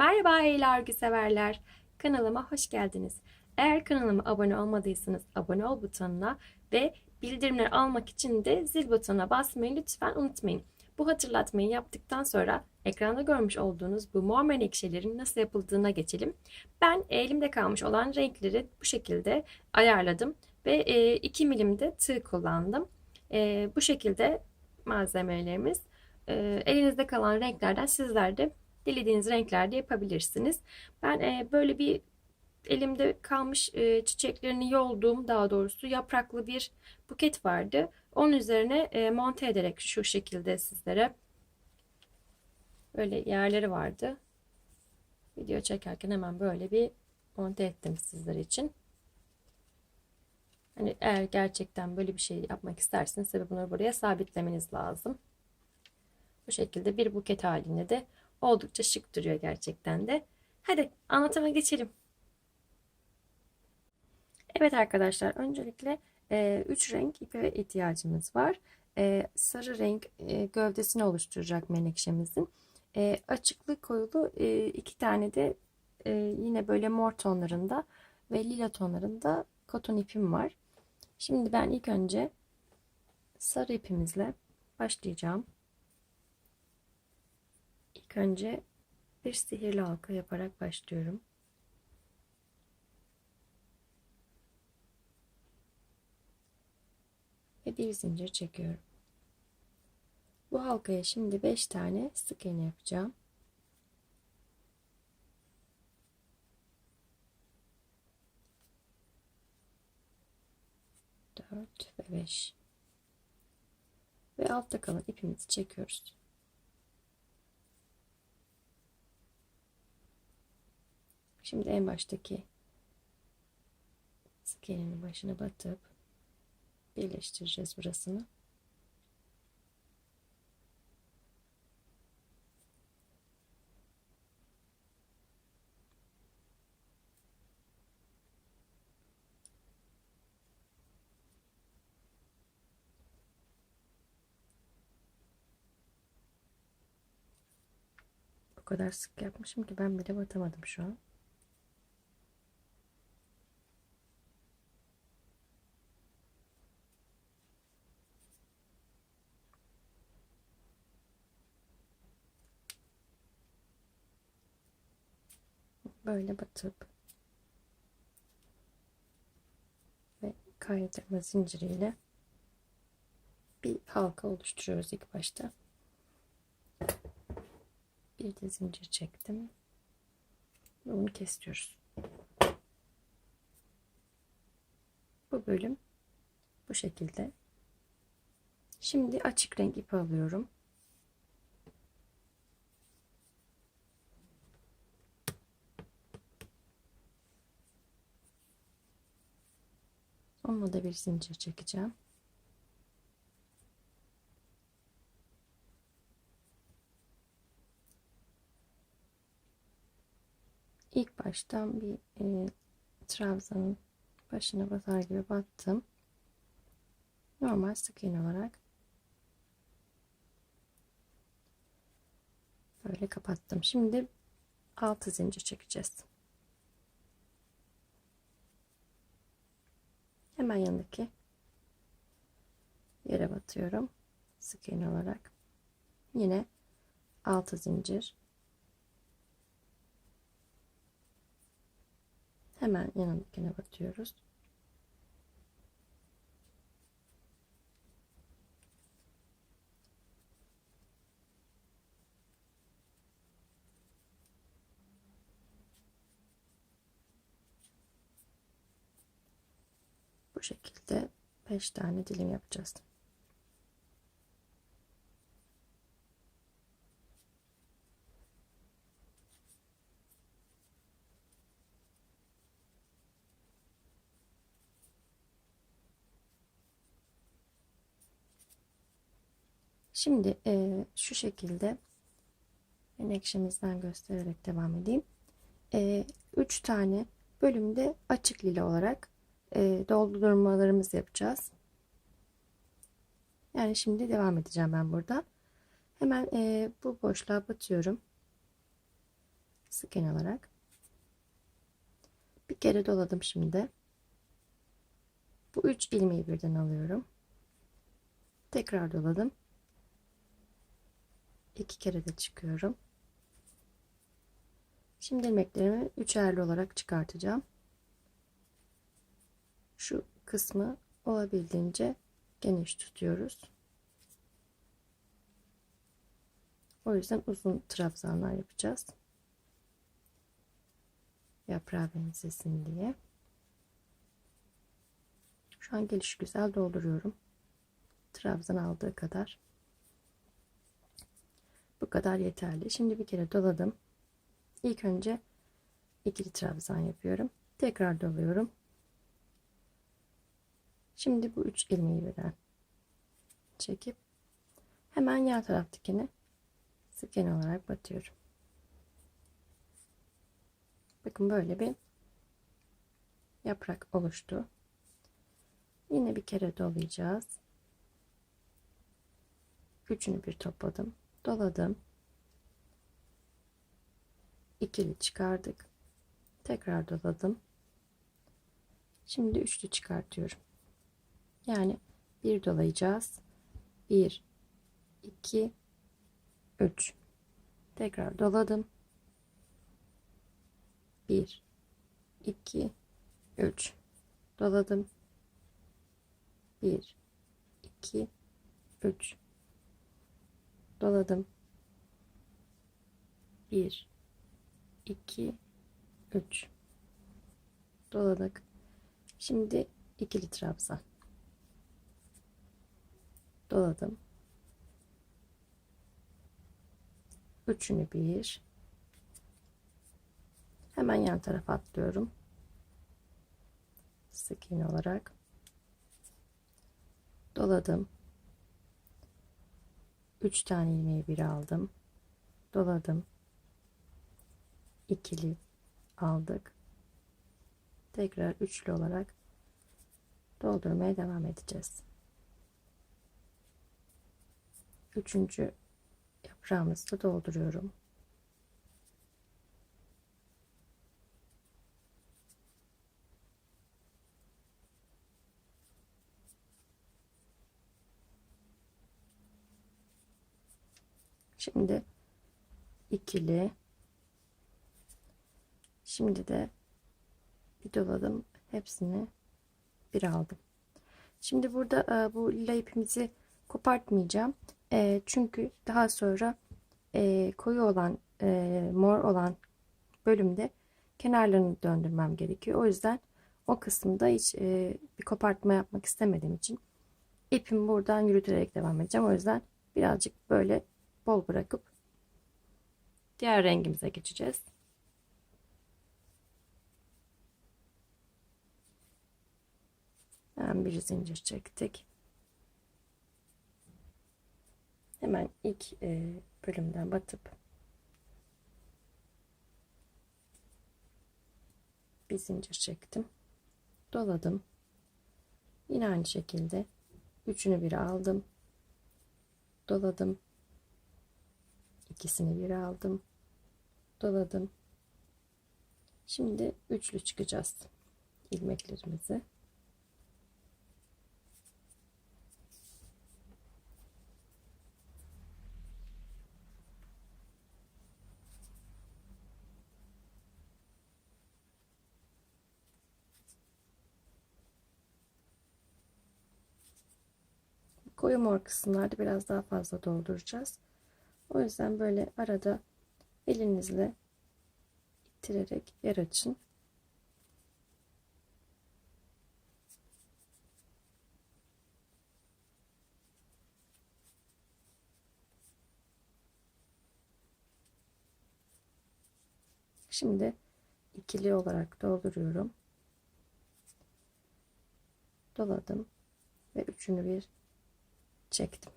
Merhaba ey örgü severler. Kanalıma hoş geldiniz. Eğer kanalıma abone olmadıysanız abone ol butonuna ve bildirimleri almak için de zil butonuna basmayı lütfen unutmayın. Bu hatırlatmayı yaptıktan sonra ekranda görmüş olduğunuz bu mor menekşelerin nasıl yapıldığına geçelim. Ben elimde kalmış olan renkleri bu şekilde ayarladım ve 2 milimde tığ kullandım. E, bu şekilde malzemelerimiz. E, elinizde kalan renklerden sizler de dilediğiniz renklerde yapabilirsiniz. Ben e, böyle bir elimde kalmış e, çiçeklerini yolduğum daha doğrusu yapraklı bir buket vardı. Onun üzerine e, monte ederek şu şekilde sizlere böyle yerleri vardı. Video çekerken hemen böyle bir monte ettim sizler için. Hani eğer gerçekten böyle bir şey yapmak isterseniz tabii bunu buraya sabitlemeniz lazım. Bu şekilde bir buket halinde de oldukça şık duruyor gerçekten de. Hadi anlatıma geçelim. Evet arkadaşlar öncelikle 3 e, renk ipe ihtiyacımız var. E, sarı renk e, gövdesini oluşturacak menekşemizin. E, açıklı koyulu e, iki tane de e, yine böyle mor tonlarında ve lila tonlarında koton ipim var. Şimdi ben ilk önce sarı ipimizle başlayacağım. İlk önce bir sihirli halka yaparak başlıyorum. Ve bir zincir çekiyorum. Bu halkaya şimdi 5 tane sık iğne yapacağım. Dört ve beş. Ve altta kalan ipimizi çekiyoruz. Şimdi en baştaki sık iğnenin başına batıp birleştireceğiz burasını. O kadar sık yapmışım ki ben bile batamadım şu an. Böyle batıp ve kaydırma zinciriyle bir halka oluşturuyoruz ilk başta. Bir de zincir çektim. Ve onu kesiyoruz. Bu bölüm bu şekilde. Şimdi açık renk ipi alıyorum. Onunla da bir zincir çekeceğim. İlk baştan bir e, trabzanın başına batar gibi battım. Normal sık iğne olarak böyle kapattım. Şimdi 6 zincir çekeceğiz. Hemen yanındaki yere batıyorum. Sık iğne olarak. Yine 6 zincir. Hemen yanındakine batıyoruz bu şekilde 5 tane dilim yapacağız. Şimdi e, şu şekilde menekşemizden göstererek devam edeyim. 3 e, tane bölümde açık lila olarak e, doldurmalarımızı yapacağız. Yani şimdi devam edeceğim ben burada. Hemen e, bu boşluğa batıyorum. sık iğne olarak bir kere doladım şimdi. Bu üç ilmeği birden alıyorum. Tekrar doladım. İki kere de çıkıyorum. Şimdi ilmeklerimi üçerli olarak çıkartacağım. Şu kısmı olabildiğince geniş tutuyoruz. O yüzden uzun trabzanlar yapacağız. Yaprağı benzesin diye. Şu an geliş güzel dolduruyorum. Trabzan aldığı kadar. Bu kadar yeterli. Şimdi bir kere doladım. İlk önce ikili trabzan yapıyorum. Tekrar doluyorum. Şimdi bu üç ilmeği birden çekip hemen yan taraftakini sık iğne olarak batıyorum. Bakın böyle bir yaprak oluştu. Yine bir kere dolayacağız. Üçünü bir topladım. Doladım. İkili çıkardık. Tekrar doladım. Şimdi üçlü çıkartıyorum. Yani bir dolayacağız. Bir, iki, üç. Tekrar doladım. Bir, iki, üç. Doladım. Bir, iki, üç. Doladım. Bir, iki, üç. Doladık. Şimdi ikili trabzan. Doladım. Üçünü bir. Hemen yan tarafa atlıyorum. Sık iğne olarak. Doladım. Üç tane ilmeği bir aldım. Doladım. ikili aldık. Tekrar üçlü olarak doldurmaya devam edeceğiz. Üçüncü yaprağımızı da dolduruyorum. Şimdi ikili. Şimdi de bir doladım. Hepsini bir aldım. Şimdi burada e, bu lila ipimizi kopartmayacağım. E, çünkü daha sonra e, koyu olan mor olan bölümde kenarlarını döndürmem gerekiyor. O yüzden o kısımda hiç bir kopartma yapmak istemediğim için ipimi buradan yürüterek devam edeceğim. O yüzden birazcık böyle bol bırakıp diğer rengimize geçeceğiz. Hemen bir zincir çektik. Hemen ilk e, bölümden batıp bir zincir çektim. Doladım. Yine aynı şekilde üçünü bir aldım. Doladım ikisini bir aldım doladım şimdi üçlü çıkacağız ilmeklerimizi koyu mor kısımlarda biraz daha fazla dolduracağız. O yüzden böyle arada elinizle ittirerek yer açın. Şimdi ikili olarak dolduruyorum. Doladım ve üçünü bir çektim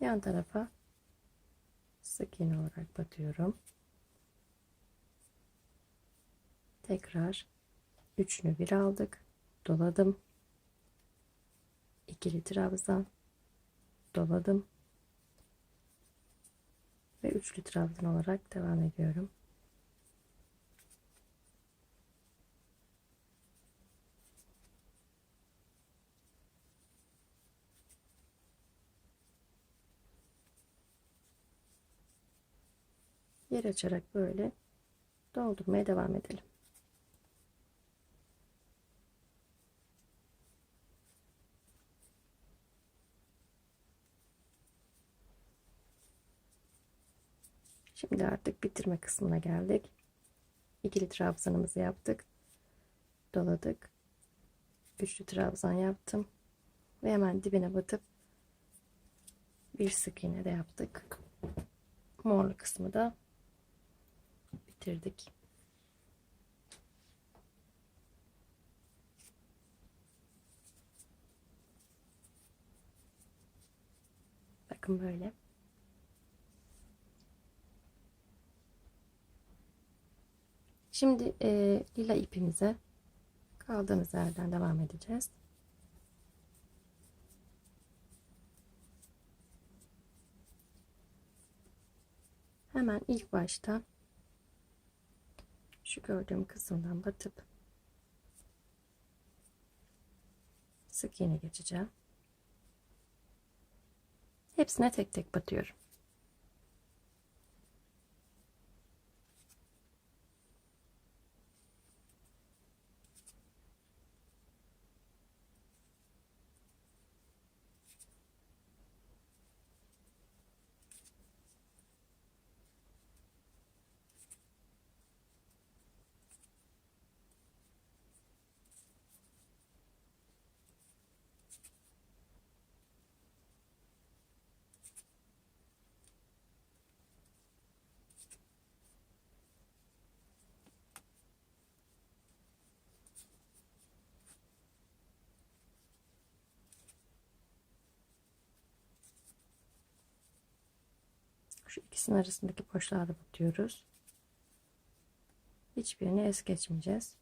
yan tarafa sık iğne olarak batıyorum. Tekrar üçünü bir aldık. Doladım. ikili trabzan. Doladım. Ve üçlü trabzan olarak devam ediyorum. Yer açarak böyle doldurmaya devam edelim. Şimdi artık bitirme kısmına geldik. İkili trabzanımızı yaptık. Doladık. Üçlü trabzan yaptım. Ve hemen dibine batıp bir sık iğne de yaptık. Morlu kısmı da bitirdik. Bakın böyle. Şimdi e, lila ipimize kaldığımız yerden devam edeceğiz. Hemen ilk başta şu gördüğüm kısımdan batıp sık iğne geçeceğim. Hepsine tek tek batıyorum. Şu ikisinin arasındaki boşluğa da batıyoruz. Hiçbirini es geçmeyeceğiz.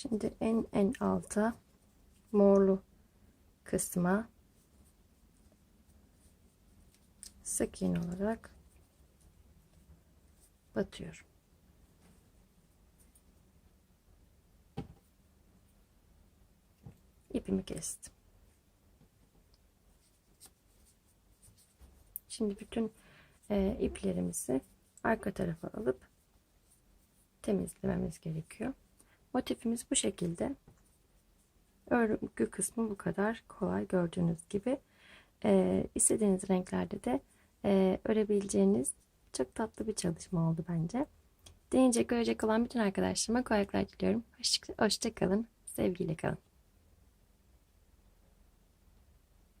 Şimdi en en alta morlu kısma sık iğne olarak batıyorum. İpimi kestim. Şimdi bütün e, iplerimizi arka tarafa alıp temizlememiz gerekiyor. Motifimiz bu şekilde. Örgü kısmı bu kadar kolay gördüğünüz gibi. Ee, istediğiniz renklerde de e, örebileceğiniz çok tatlı bir çalışma oldu bence. Deneyecek görecek olan bütün arkadaşlarıma kolaylıklar diliyorum. Hoşçakalın. Sevgiyle kalın.